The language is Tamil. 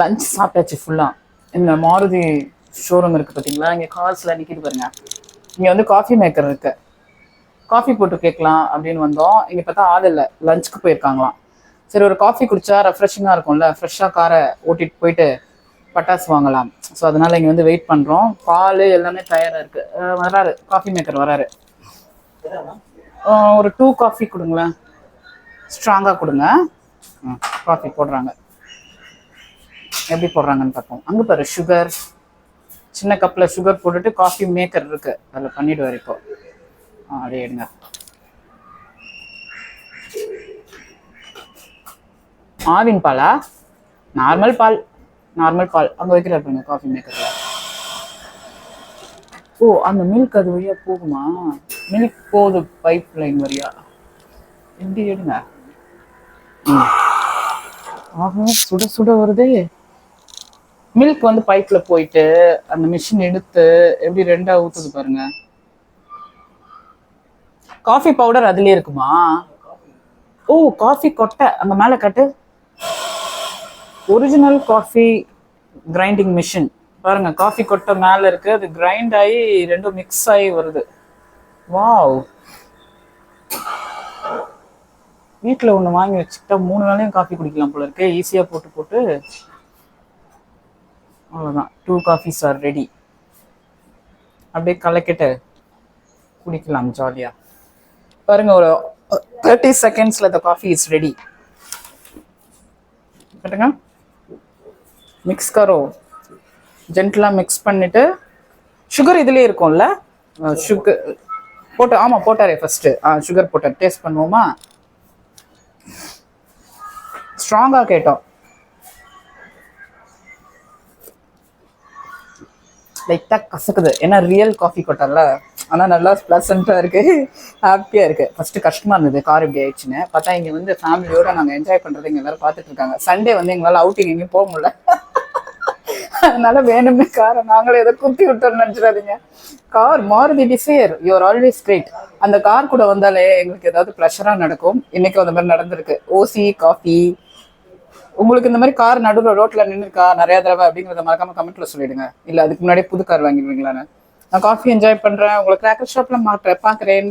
லஞ்ச் சாப்பிட்டாச்சு ஃபுல்லாக இந்த மாருதி ஷோரூம் இருக்குது பார்த்தீங்களா இங்கே கார்ஸில் நிற்கிது பாருங்க. இங்கே வந்து காஃபி மேக்கர் இருக்கு. காஃபி போட்டு கேட்கலாம் அப்படின்னு வந்தோம். இங்கே பார்த்தா ஆள் இல்லை. லஞ்சுக்கு போயிருக்காங்களாம். சரி ஒரு காஃபி குடிச்சா ரெஃப்ரெஷிங்காக இருக்கும்ல. ஃப்ரெஷ்ஷாக காரை ஓட்டிட்டு போயிட்டு பட்டாசு வாங்கலாம். ஸோ அதனால் இங்கே வந்து வெயிட் பண்ணுறோம் பால் எல்லாமே தயாராக இருக்குது வராரு. காஃபி மேக்கர் வராரு. ஒரு டூ காஃபி கொடுங்களேன். ஸ்ட்ராங்காக கொடுங்க. காஃபி போடுறாங்க. எப்படி போடுறாங்கன்னு பார்ப்போம். அங்கே பாரு சுகர் சின்ன கப்பில் சுகர் போட்டுட்டு காஃபி மேக்கர் இருக்கு. அதில் பண்ணிடுவார் இப்போ. ஆ அப்படியே எடுங்க. ஆவின் பாலா? நார்மல் பால். நார்மல் பால். அங்கே வைக்கிறார் பாருங்க காஃபி மேக்கரில் ஓ அந்த மில்க் அது வழியா போகுமா? மில்க் போகுது பைப் லைன் வழியா? எப்படி எடுங்க. ம். ஆஹா சுட சுட வருதே. மில்க் வந்து பைப்ல போயிட்டு அந்த மிஷின் எடுத்து எப்படி ரெண்டா ஊத்துது பாருங்க. காஃபி பவுடர் அதுலயே இருக்குமா? ஓ காஃபி கொட்டை. அங்க மேல கட்டு. ஒரிஜினல் காஃபி கிரைண்டிங் மிஷின் பாருங்க காஃபி கொட்டை மேல இருக்கு. அது கிரைண்ட் ஆகி ரெண்டும் மிக்ஸ் ஆகி வருது. வாவ் வீட்டில் ஒன்று வாங்கி வச்சுக்கிட்டா மூணு வேளையும் காஃபி குடிக்கலாம் போல இருக்கு. ஈஸியாக போட்டு போட்டு. அவ்வளோதான் டூ காஃபிஸ் ஆர் ரெடி அப்படியே கலக்கிட்டு குடிக்கலாம் ஜாலியாக பாருங்க ஒரு தேர்ட்டி செகண்ட்ஸில் த காஃபி இஸ் ரெடி கட்டுங்க. மிக்ஸ் கரோ. ஜென்டலாக மிக்ஸ் பண்ணிட்டு சுகர் இதுலேயே இருக்கும்ல? சுகர் போட்டு ஆமாம் போட்டாரே ஃபஸ்ட்டு ஆ சுகர் போட்டார். டேஸ்ட் பண்ணுவோமா? ஸ்ட்ராங்காக கேட்டோம். லைட்டாக கசக்குது. ஏன்னா ரியல் காஃபி கொட்டல ஆனால் நல்லா ப்ளசண்ட்டாக இருக்குது ஹாப்பியாக இருக்குது ஃபஸ்ட்டு கஷ்டமாக இருந்தது. கார் இப்படி ஆயிடுச்சுன்னு. பார்த்தா இங்கே வந்து ஃபேமிலியோடு நாங்கள் என்ஜாய் பண்ணுறது இங்கே எல்லோரும் பார்த்துட்டு இருக்காங்க. சண்டே வந்து எங்களால் அவுட்டிங் எங்கேயும் போக முடியல. அதனால வேணுமே காரை நாங்களே ஏதோ குத்தி விட்டோம்னு நினச்சிடாதீங்க. Car Maruti Dzire you're always great அந்த கார் கூட வந்தாலே எங்களுக்கு ஏதாவது ப்ளஷராக நடக்கும். இன்னைக்கு அந்த மாதிரி நடந்திருக்கு. ஓசி காஃபி உங்களுக்கு இந்த மாதிரி கார் நடுவில் ரோட்ல நின்றுருக்கா நிறையா தடவை அப்படிங்கிறத மறக்காம கமெண்ட்ல சொல்லிடுங்க. இல்லை அதுக்கு முன்னாடி புது கார் வாங்கிடுவீங்களான்னு. நான் காஃபி என்ஜாய் பண்ணுறேன் உங்களை கிராக்கர் ஷாப்பில் மாட்டுறேன். பார்க்குறேன்.